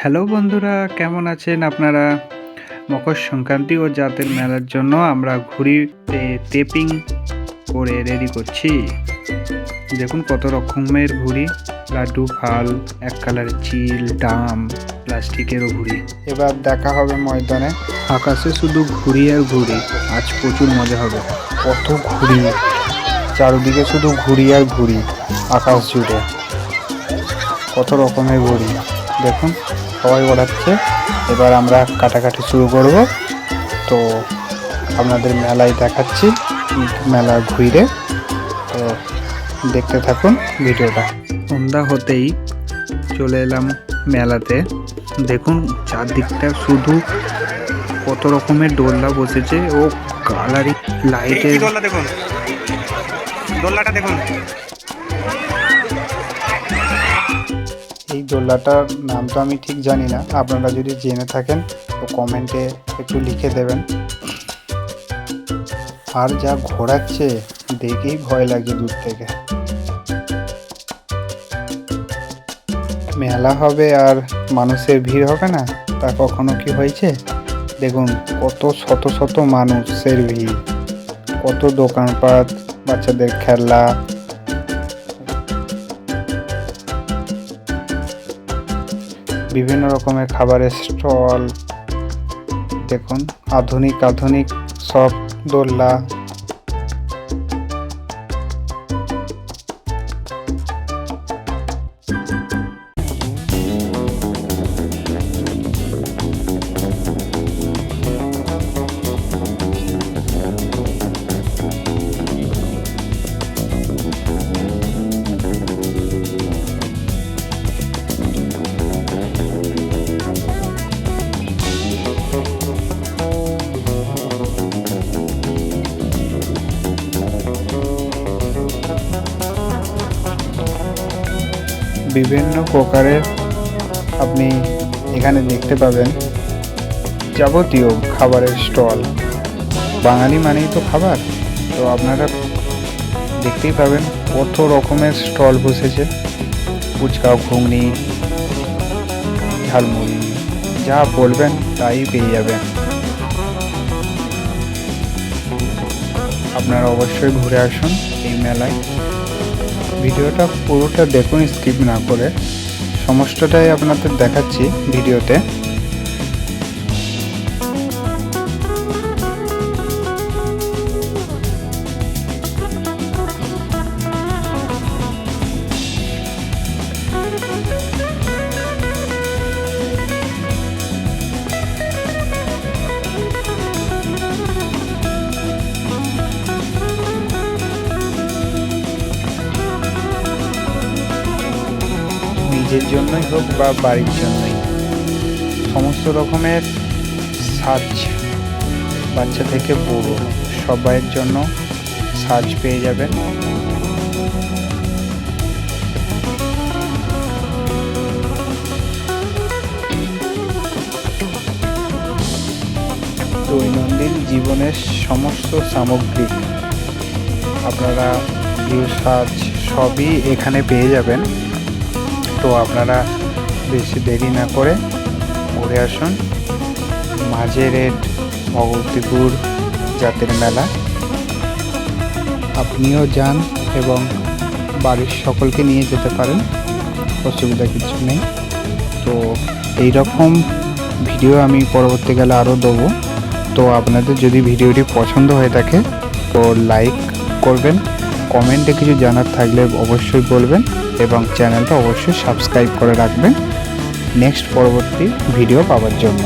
Hello বন্ধুরা কেমন আছেন আপনারা? মকর সংক্রান্তি ও জাতের মেলার জন্য আমরা ঘুড়িতে টেপিং করে রেডি করছি। দেখুন কত রকমের ঘুড়ি। লাড্ডু ফাল এক কালারের চিল ডাম প্লাস্টিকেরও ঘুড়ি। এবার দেখা হবে ময়দানে। আকাশে শুধু ঘুড়ি আর ঘুড়ি আজ প্রচুর মজা হবে। কত ঘুড়ি। চারদিকে শুধু ঘুড়ি আর ঘুড়ি আকাশ জুড়ে। কত রকমের ঘুড়ি। দেখুন। সবাই ওড়াচ্ছে। এবার আমরা কাটাকাটি শুরু করব। তো আপনাদের মেলায় দেখাচ্ছি মেলা ঘুরে। তো দেখতে থাকুন ভিডিওটা। সন্ধ্যা হতেই চলে এলাম মেলাতে। দেখুন চারদিকটা শুধু কত রকমের দোলনা বসেছে। ও কালারিং লাইটের দেখুন। দোলনাটা দেখুন। এই নাম তো আমি ঠিক জানি না। আপনারা যদি জেনে থাকেন, তো কমেন্টে একটু লিখে দেবেন। আর যা ঘোরাচ্ছে, দেখেই ভয় লাগছে দূর থেকে। মেলা হবে আর মানুষের ভিড় হবে না, তা কখনো কি হয়েছে? দেখুন, কত শত শত মানুষের ভিড়। কত দোকানপাট, বাচ্চাদের খেলনা বিভিন্ন রকমের খাবারের স্টল দেখুন আধুনিক আধুনিক সব দোলনা। বিভিন্ন প্রকারের আপনি এখানে দেখতে পাবেন যাবতীয় খাবারের স্টল। বাঙালি মানেই তো খাবার। তো আপনারা দেখতেই পাবেন কত রকমের স্টল বসেছে। ফুচকা, ঘুগনি, ঝালমুড়ি, যা বলবেন তাই পেয়ে যাবেন। আপনারা অবশ্যই ঘুরে আসুন এই মেলায়। ভিডিওটা পুরোটা দেখুন স্কিপ না করে। সমস্তটাই আপনাদের দেখাচ্ছি ভিডিওতে। নিজের জন্যই হোক বা বাড়ির জন্যই। সমস্ত রকমের সাজ বাচ্চা থেকে বড়ো সবাইয়ের জন্য সাজ পেয়ে যাবেন। দৈনন্দিন জীবনের সমস্ত সামগ্রী আপনারা ইউ সাজ সবই এখানে পেয়ে যাবেন। তো আপনারা বেশি দেরি না করে ঘুরে আসুন। মাঝে রেট ভগবতীপুর জাতের মেলা। আপনিও যান এবং বাড়ির সকলকে নিয়ে যেতে পারেন। অসুবিধা কিছু নেই। তো এই রকম ভিডিও আমি পরবর্তীকালে আরও দেবো। তো আপনাদের যদি ভিডিওটি পছন্দ হয়ে থাকে, তো লাইক করবেন। কমেন্টে কিছু জানার থাকলে অবশ্যই বলবেন এবং চ্যানেলটা অবশ্যই সাবস্ক্রাইব করে রাখবেন। নেক্সট পরবর্তী ভিডিও পাওয়ার জন্য।